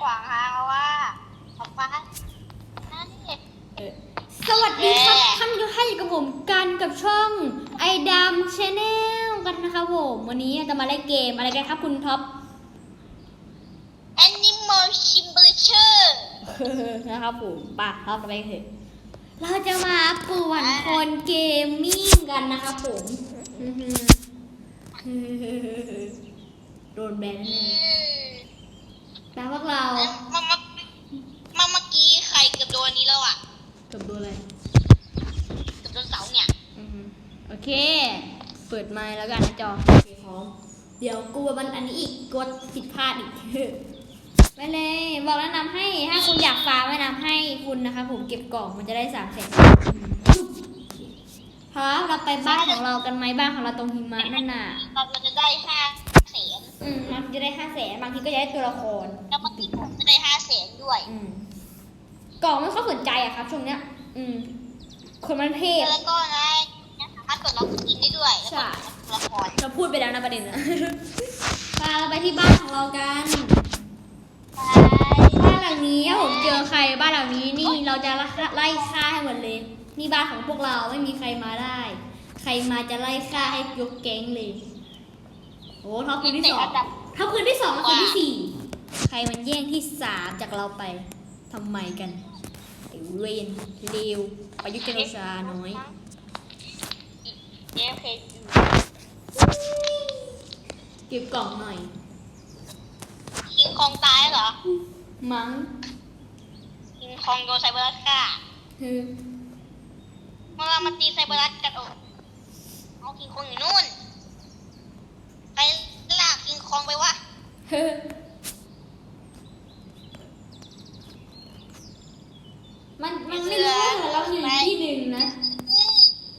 ขวางทางแล้วว่าออกมานั่นนี่สวัสดีครับแย่ท่านทุกท่านอยู่กับผมกันกับช่องไอดัมชแนลกันนะครับผมวันนี้จะมาเล่นเกมอะไรกันครับคุณท็อปแอนิมอลชิมเบลเชอร์นะครับผมป่ะท็อปไปเถอะเราจะมาป่วนคนเกมมิ่งกันนะครับผมอื้อหือโดนแบนแน่ๆแต่พวกเรามามามาเมื่อกี้ใครเกือบโดนอันนี้แล้วอะ จบดูเลย เกือบโดนเสาเนี่ย อืมโอเค เปิ ดไมค์แล้วกันนะจอโอเคพร้อม เดี๋ยวกลัวมันอันนี้อีกกดผิดพลาดอีก ไปเลย บอกแนะนำให้ถ้าคุณอยากฟาร์มแนะนำให้คุณนะคะ ผมเก็บกล่องมันจะได้สามแสนพร้อมเราไปบ้านของเรากันไหมบ้านของเราตรงหิมะนั่นน่ะเราจะได้ห้าแสนอืมบางทีจะได้ห้าแสนบางทีก็จะได้ตัวละคร แล้วเมื่อกี้ผมจะได้ห้าแสนด้วย อืมกล่องไม่ค่อยสนใจอะครับช่วงเนี้ย อืม คนมันเทพแล้วก็นะสามารถ กดล็อกสกินได้ด้วยแล้วก็ตัวละครเราพูดไปแล้วนะประเด็นนะพาเราไปที่บ้านของเรากันบ้านหลังนี้ถ้าผมเจอใครบ้านหลังนี้นี่เราจะไล่ฆ่าให้หมดเลยนี่บ้านของพวกเราไม่มีใครมาได้ ใครมาจะไล่ฆ่าให้ยกแก๊งเลยโอ้ท็อปคืนที่สองท็อปคืนที่สองและคืนที่สี่ใครมันแย่งที่สามจากเราไปทำไมกันไอ้เวนเลวประยุทธ์จันทร์โอชาน้อย เย้เพจเก็บกล่องหน่อย คิงคองตายเหรอ มั้งคิงคองโดนไซเบอร์รัสฆ่าคือเมื่อเรามาตีไซเบอร์รัสกันโอ้เอาคิงคองอยู่นู่น ไปลากคิงคองไปวะ เฮ้อมันมันไม่รู้ว่าเราอยู่ที่หนึ่งนะ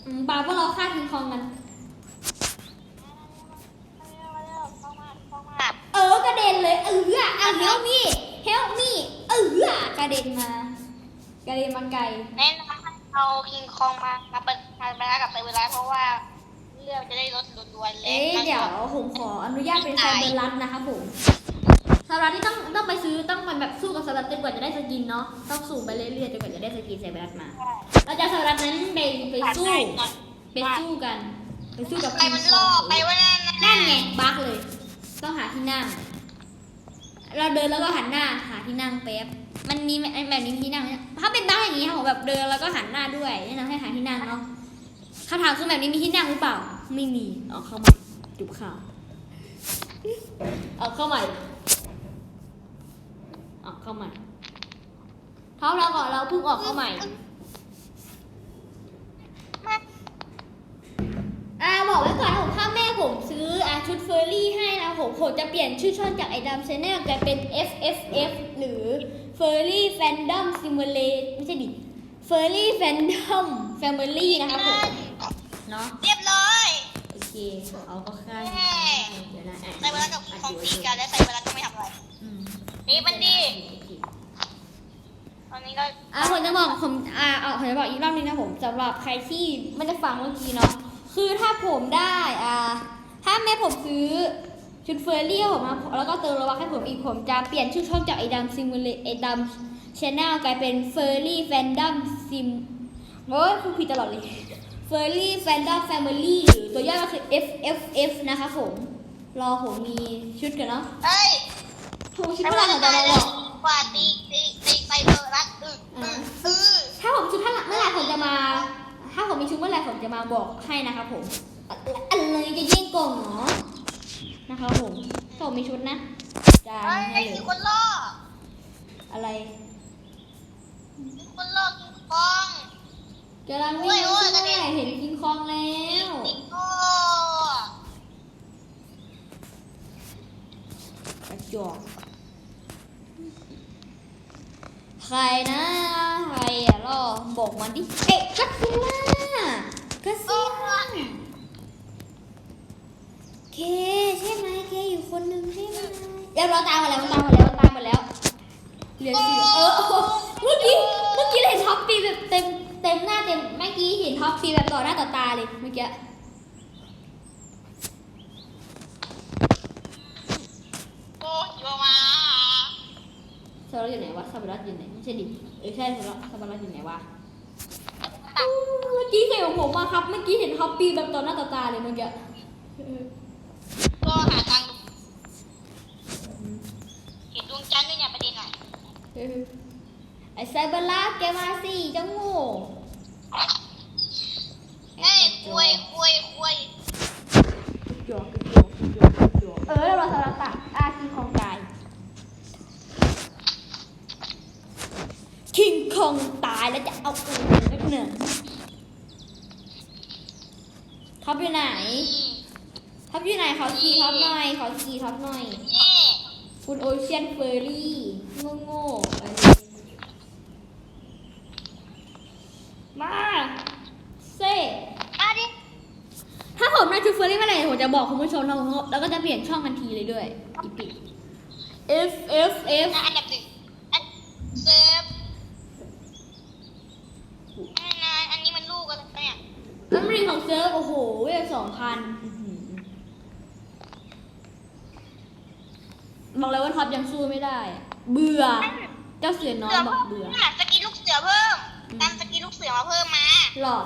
อืมปาพวกเราฆ่าทิ้งคองกัน เออกระเด็นเลยเอออะเฮลมี่เฮลมี่เออกระเด็นมา กระเด็นมาไกล แนะนำให้เอาคิงคองมามาเป็นมาเป็นกับไซเบอร์รัสเพราะว่าเลือดจะได้ลดลวนๆและ เอ๊ะเดี๋ยวผมขออนุญาต เป็นไซเบอร์รัสนะคะผมไซเบอร์รัสที่ต้องต้องไปซื้อต้องมันแบบสู้กับไซเบอร์รัสจนกว่าจะได้สกินเนาะต้องสูงไปเรื่อยๆจนกว่าจะได้สกินไซเบอร์รัสมาเราจะไซเบอร์รัสนั้นไปไปสู้ไปสู้กันไปสู้กับใครมันล่อไปว่านั่นนั่นไงบั๊กเลยต้องหาที่นั่ง เราเดินแล้วก็หันหน้าหาที่นั่งแป๊บมันมีแบบนี้มีที่นั่งไหมถ้าเป็นบั๊กอย่างนี้ค่ะผมแบบเดินแล้วก็หันหน้าด้วยแนะนำให้หาที่นั่งเนาะคำถามคือแบบนี้มีที่นั่งหรือเปล่า ไม่มีเอาเข้าใหม่จุบข่าว เอาเข้าใหม่เอาเข้าใหม่เท้าเราก่อนเราเพิ่งออกเข้าใหม่อ่าบอกไว้ก่อนนะผมถ้าแม่ผมซื้ออ่าชุดเฟอร์รี่ให้นะผมผมจะเปลี่ยนชื่อช่องจากไอดัมชแนลกลายเป็น FFF หรือ Furry Fandom Simulate ไม่ใช่ดิ Furry Fandom Family นะครับผม เนาะเรียบร้อย โอเค เอาก็ค่าย เดี๋ยวนะอะไซเบอร์รัสกับคิงคองตีกันและไซเบอร์รัสก็ไม่ทำอะไรอืมนี่มันดีตอนนี้ก็อ่าผมจะบอกผมอ่าเอาผมจะบอกอีกรอบนึงนะผมสำหรับใครที่ไม่ได้ฟังเมื่อกี้เนาะคือถ้าผมได้อ่าถ้าแม่ผมซื้อชุดเฟอร์รี่ผมมาแล้วก็เติมโลบัคให้ผมอีกผมจะเปลี่ยนชื่อช่องจากไอดัมซิมูเลไอดัมชแนลกลายเป็นเฟอร์รี่แฟนดัมซิมโอ้ยคุณผิดตลอดเลยเฟอร์รี่แฟนดัมแฟมิลี่หรือตัวย่อก็คือ FFF นะคะผม รอผมมีชุดกันเนาะเฮ้ยถูกชุดไซเมื่อเบไหอร่ร์ผรัมสจะมาบอกกว่าตีตีตีไซเบอร์รัสอืออืออือถ้าผมชุดเท่าไหร่เมื่อไหร่ผมจะมา ถ้าผมมีชุดเมื่อไหร่ผมจะมาบอกให้นะครับผมอะอะไรจะแย่งกล่องเหรอนะครับผมถ้าผมมีชุดนะจะเฮ้ยให้เลมียคนล่ออะไรมีคนล่อคิงคองกำลังวิ่งโอ้ยโอ้ยช่วยกระเด็นเห็นกิงคองแล้ว ติดโอ้กระจอกใครนะใครอะรอบอกมันดิเอ๊ะกัสซิล่ากัสซิล่าเคใช่ไหมเคอยู่คนหนึ่งใช่ไหมเดี๋ยวเราตามมาแล้วมันตามมาแล้วมันตามมาแล้วเหลือสี่เออโอ้โหเมื่อกี้เมื่อกี้เราเห็นท็อปปีแบบเต็มเต็มหน้าเต็มเมื่อกี้เห็นท็อปปีแบบต่อหน้าต่อตาเลยเมื่อกี้ โอ้ยมา ซาบารัสอยู่ไหนวะซาบารัสอยู่ไหนไม่ใช่ดิเออใช่ซาบารัสซาบารัสอยู่ไหนวะตัดเมื่อกี้เห็นของผมมาครับเมื่อกี้เห็นเขาปีนแบบต่อหน้าต่อตาเลยเมื่อกี้ก็หาทางดูเห็นดวงจันทร์ด้วยเนี่ยประเด็นอะเออไอ้ไซบารัสแกมาสิเจ้าโง่เฮ้ยคุยคุยคุยจอกจอกจอกจอกเออเราสารตะอาคิงคองกายคิ งคองตายแล้วจะเอาปืนนักหนึ่งท็อปอยู่ไหนอืมท็อปอยู่ไหนขอขี่ท็อปหน่อยขอขี่ท็อปหน่อยเย่คุณโอเชียนเฟอร์รี่โง่โง่ๆอันนี้มาเซ่มาดิถ้าผมได้ชูเฟอร์รี่เมื่อไหร่ผมจะบอกคุณผู้ชมแล้วผมก็แล้วก็จะเปลี่ยนช่องทันทีเลยด้วยอีปิ F F F นะอันดับหนึ่งอันเซิร์ฟอันนั้นอันนี้มันลูกอะไรปะเนี่ยน้ำริงของเซิร์ฟโอ้โหเวลสองพันบอกเลยว่าท็อปยังสู้ไม่ได้อะเบื่อ เจ้าเสือน้อยบอกเบื่อหาสกินลูกเสือเพิ่มอืมตามสกินลูกเสือมาเพิ่มมา หลอก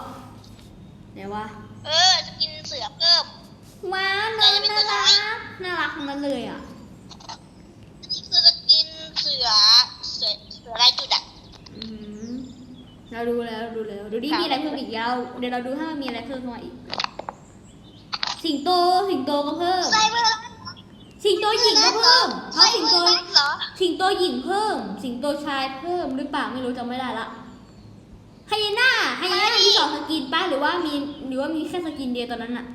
ไหนวะ เออสกินเสือเพิ่ม ว้าวน้องน่ารักน่ารักทั้งนั้นเลยอะอันนี้คือสกินเสือ เสือเสือลายจุดอะอืม เราดูแล้วดูแล้วดูดิมีอะไรเพิ่มอีกแล้วเดี๋ยวเราดูถ้ามันมีอะไรเพิ่มเข้ามาอีก สิงโตสิงโตก็เพิ่ม ไซเบอร์สิงโตหญิงก็เพิ่มเพไซราะสิงเบโต อร์เหรอสิงโตหญิงเพิ่ม สิงโตชายเพิ่มหรือเปล่าไม่รู้จำไม่ได้ละไฮยีน่าไฮยีน่ามีสองสกินป้าหรือว่ามีหรือว่ามีแค่สกินเดียวตอนนั้นอะ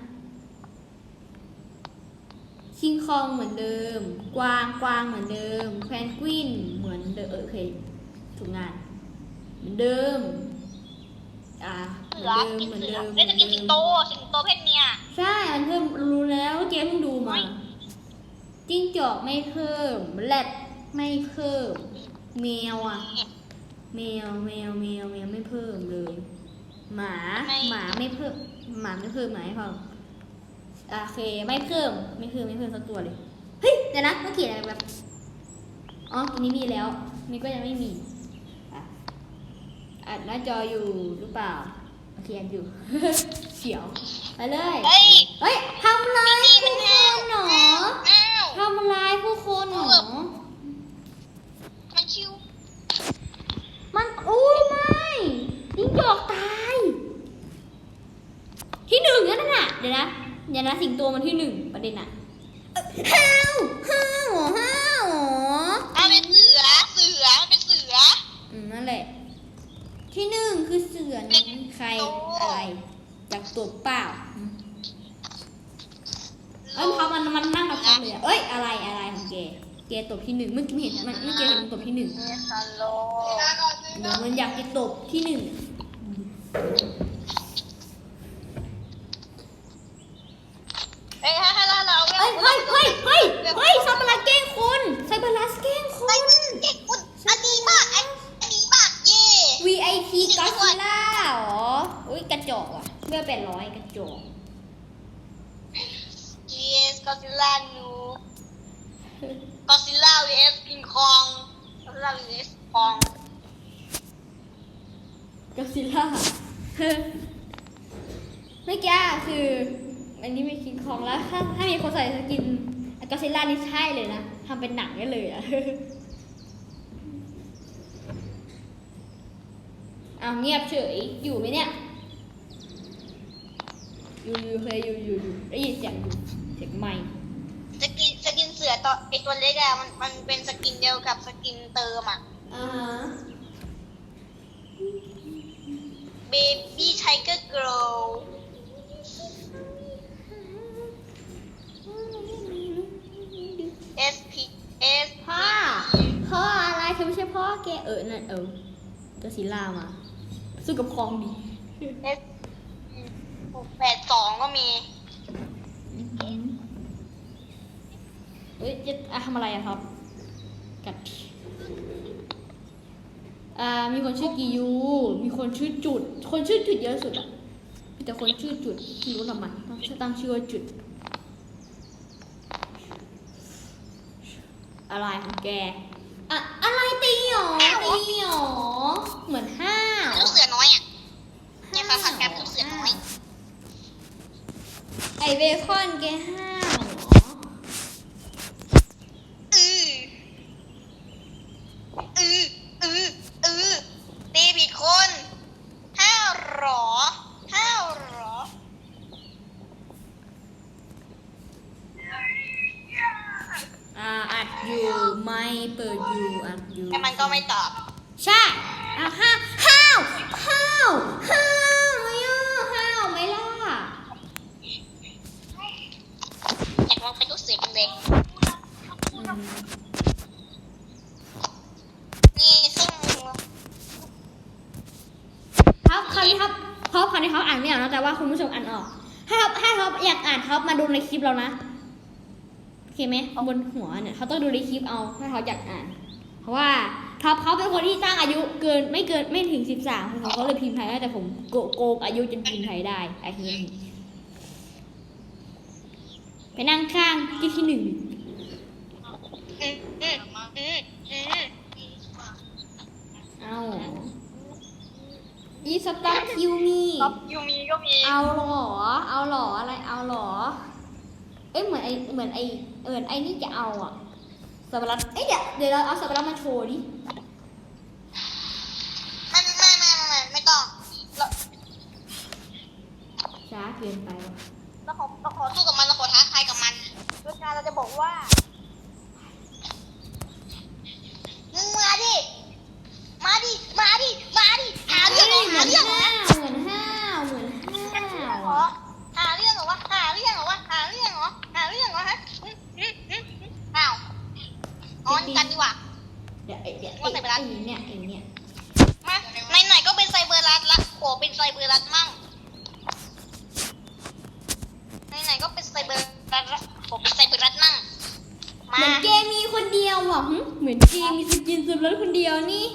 คิงคองเหมือนเดิม กวางกวางเหมือนเดิมแพนกวินเหมือนเดิมเออโอเคถูกงาน เหมือนเดิม อ่าเหเสืมืออนสเดิมกินเหมือนเสือเดิมได้สกินสิงโต สิงโตเพศเมียใช่มันเพิ่มรู้แล้วเจ๊เพิ่งดูมาไม่จิ้งจอกไม่เพิ่มแรดไม่เพิ่มแมวอะ แมวแมวแมวแมวไม่เพิ่มเลย หมาไม่ หมาไม่เพิ่มหมาไม่เพิ่มหมาไม่เพิ่มอะโอเคไม่เพิ่มไม่เพิ่มไม่เพิ่มสักตัวเลยเฮ้ยเดี๋ยวนะเมื่อกี้อะไรแบบอ๋อตัวนี้มีแล้วนี่ก็ยังไม่มีอะ อัดหน้าจออยู่หรือเปล่าโอเคอัดอยู่เขียวไปเลยเฮ้ย เฮ้ยทำร้ายนี่ผู้มันคแห้วนเหรออ้าวทำร้ายผู้คนเหรอมันชิวมันอุ้ยไม่ยิ่งจอกตาย ที่หนึ่งนั่นน่ะเดี๋ยวนะเดี๋ยวนะสิงโตมันที่หนึ่งประเด็นอะเอ้ยห้าวห้าวห้าวอ้าวเป็นเสือเสือ มันเป็นเสือ อืมนั่นแหละ ที่หนึ่งคือเสือนี่ใครอะไรจากตัวเปล่าอืมเอ้ยพอมันมันนั่งกับเขาเลยอะเอ้ยอะไรอะไรของแกแกตบที่หนึ่งเมื่อกี้เห็นมันเมื่อกี้เห็นมันตบที่หนึ่งฮัลโหลเดี๋ยวมันอยากจะตบที่หนึ่ง เฮ้ยถ้าเราเรา เฮ้ยเฮ้ยเฮ้ยเฮ้ยเฮ้ยไซบารัสแกล้งคนไซบารัสแกล้งค ไอ้ น เด็กคุณอันนี้มากอันอันนี้มากเย่ VIP ก็ซิล่าเหรอ อุ้ยกระ จอกว่ะเมื่อเป็นร้อยกระจอกเยสก็ซิล่านูก็ซิล่า vs คิงคองก็ซิล่า vs คองก็ซิล่าเมื่อกี้คือ อันนี้มีคิงคองแล้ว ถ้าถ้ามีคนใส่สกินก็ซิล่านี่ใช่เลยนะทำเป็นหนังได้เลยอะอ้าวเงียบเฉยอยู่ไหมเนี่ย อยู่อยู่เคยอยู่อยู่อยู่ได้ยินเสียงอยู่เสียงไม่สกินสกินเสือตัวไอตัวเล็กอะมันมันเป็นสกินเดียวกับสกินเติมอะอ่าฮะ baby tiger girl S P S พ่อพ่ออะไรเธอไม่ใช่พ่อแกเออนั่นเออก็ซิล่ามาสู้กับคองดี S แปดสองก็มีเฮ้ยจะอะทำอะไรอะครับ กัดอ่ามีคนชื่อกียู มีคนชื่อจุด คนชื่อจุดเยอะสุดอะมีแต่คนชื่อจุดไม่รู้ทำไมต้องตั้งชื่อว่าจุด อะไรของแกอะอะไรตีหยอตีหยอเหมือนห้าว ลูกเสือน้อยอะ เบคอนแกให้ ในคลิปเรานะโอเคไหมบนหัวเนี่ยเขาต้องดูในคลิปเอาถ้าเขาอยากอ่าน เพราะว่าท็อปเขาเป็นคนที่ตั้งอายุเกินไม่เกินไม่ถึงสิบสามเขาก็เลยพิมพ์ไทยได้แต่ผมโกโกงอายุจนพิมพ์ไทยได้ไอ้เหี้ยนี่ไปนั่งข้างที่ที่หนึ่งอืมอืมอืมอืมเอาอีสตั๊กคิวมีท็อปยูมีก็มี เอาเหรอ เอาเหรออะไร เอาเหรอ เอ้ยเหมือนไอเหมือนไอเอิญไอนี่จะเอาอะสับปะรดเอ้ยเดี๋ยวเดี๋ยวเราเอาสับปะรดมาโชว์ดิมันไม่ไม่ไม่ไม่ไม่ต้องเราช้าเกินไปว่ะเราขอเราขอสู้กับมันเราขอท้าทายกับมันโดยการเราจะบอกว่ามึงมาดิ มาดิ มาดิ มาดิ หาเรื่องเหรอ เหมื หา อน เรื่องเหรอ ห้าวเหมือนห้าวเหมือนห้าว เหรอหาเรื่องเหรอวะ หาเรื่องเหรอวะ หาเรื่องเหรอ หาเรื่องเหรอฮะอืมอืมอืมอืมอ้าวออนกันดีกว่า เดี๋ยวไอเดี๋ยวไอ ว่าแต่เวลา ไอเนี่ยไอเนี่ย มาไหนๆก็เป็นไซเบอร์รัสละขอเป็นไซเบอร์รัสมั่งไหนๆก็เป็นไซเบอร์รัสละขอเป็นไซเบอร์รัสมั่ง เห มา มือนเกมมี คนเดียวว่ะหึเหมือนเกมมีสกินสุดแล้วคนเดียวนี่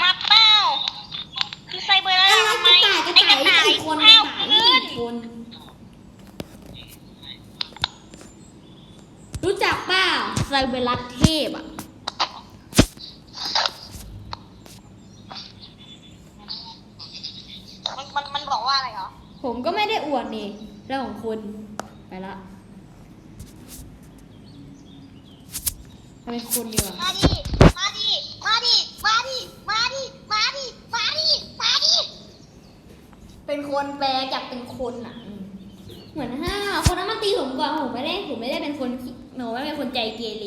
มาเป้าคือไซเบอร์รัสอะไรทำไมกระต่ายกระไอ้ต่ายอีกคนกระข้าวต่ายขึ้อีนกคนรู้จักเปล่าไซเบรัสเทพอะมันมันมันบอกว่าอะไรเหรอ ผมก็ไม่ได้อวดนี่ เรื่องของคุณไปละทำเป็นคุณดีกว่ามาดิ มาดิ มาดิ มาดิ มาดิ มาดิ มาดิ มาดิ เป็นคนแปลจากเป็นคนอะ อืมเหมือนห้าคนนั้นมาตีผมก่อนผมไม่ได้ผมไม่ได้เป็นคนขี้หนูไม่ได้เป็นคนใจเกเร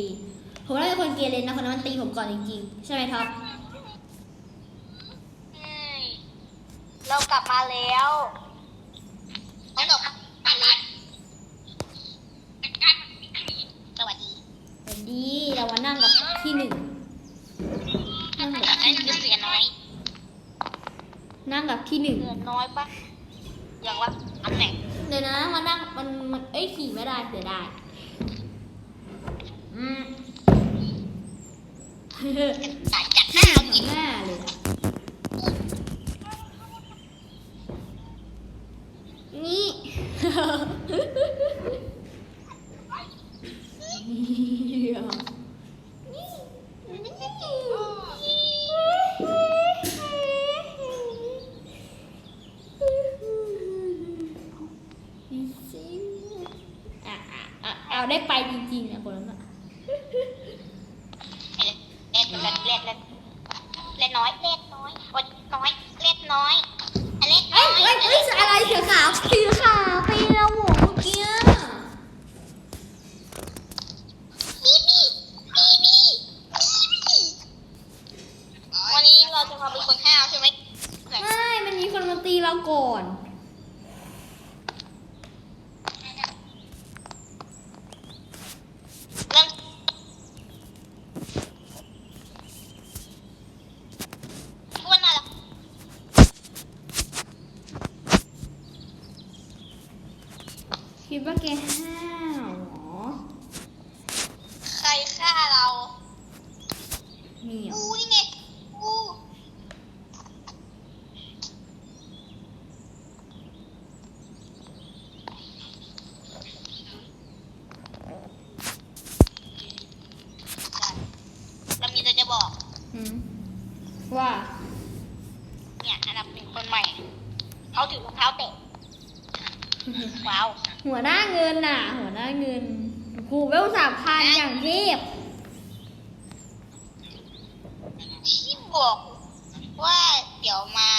ผมไม่ได้เป็นคนเกเรนะคนนั้นมันตีผมก่อนจริงๆใช่ไหมท็อปอืมเรากลับมาแล้ว that น้อยเล็ดน้อยอดน้อย เล็ดน้อย เล็ดน้เอ้อยเอ้ยเอ้ยอะไรเสือขาวเสือขาวไปแล้วหัวเมื่อกี้อะ บีบีบีบีบีวันนี้เราจะมาเป็นคนห้าวใช่ไหม ไม่มันมีคนมาตีเราก่อน เริ่มพูดอะไร คิดว่าแกห้าวเหรอใครฆ่าเราเหนียว กูนี่ไงกูเรามีอะไรจะบอกหืมว่า เนี่ย ว้าว หัวหน้าเงินน่ะ หัวหน้าเงินกูเวลสามพันอย่างเทพที่บอกว่าเดี๋ยวมา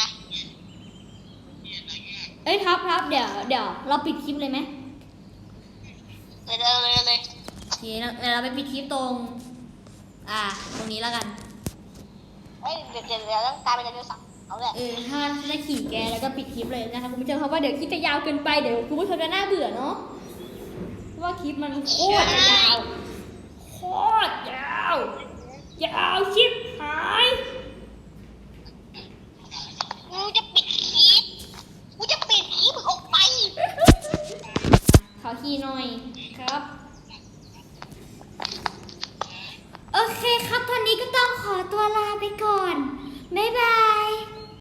เอ้ยท็อปท็อปเดี๋ยวเดี๋ยวเราปิดคลิปเลยไหมเลยเลยเลยเลยโอเคเราเดี๋ยวเราไปปิดคลิปตรง อ่า ตรงนี้แล้วกัน เอ้ยเดี๋ยวเดี๋ยวเดี๋ยวต้องตามไปไดโนเสาร์ เอาเลยเออถ้าได้ขี่แกแล้วก็ปิดคลิปเลยนะคะคุณผู้ชมเพราะว่าเดี๋ยวคลิปจะยาวเกินไปเดี๋ยวคุณผู้ชมจะน่าเบื่อเนาะเพราะว่าคลิปมันโคตรยาวโคตรยาวยาวชิบหายกูจะปิดคลิป กูจะปิดคลิปมึงออกไป ขอขี่หน่อยครับ โอเคครับตอนนี้ก็ต้องขอตัวลาไปก่อน บ๊ายบาย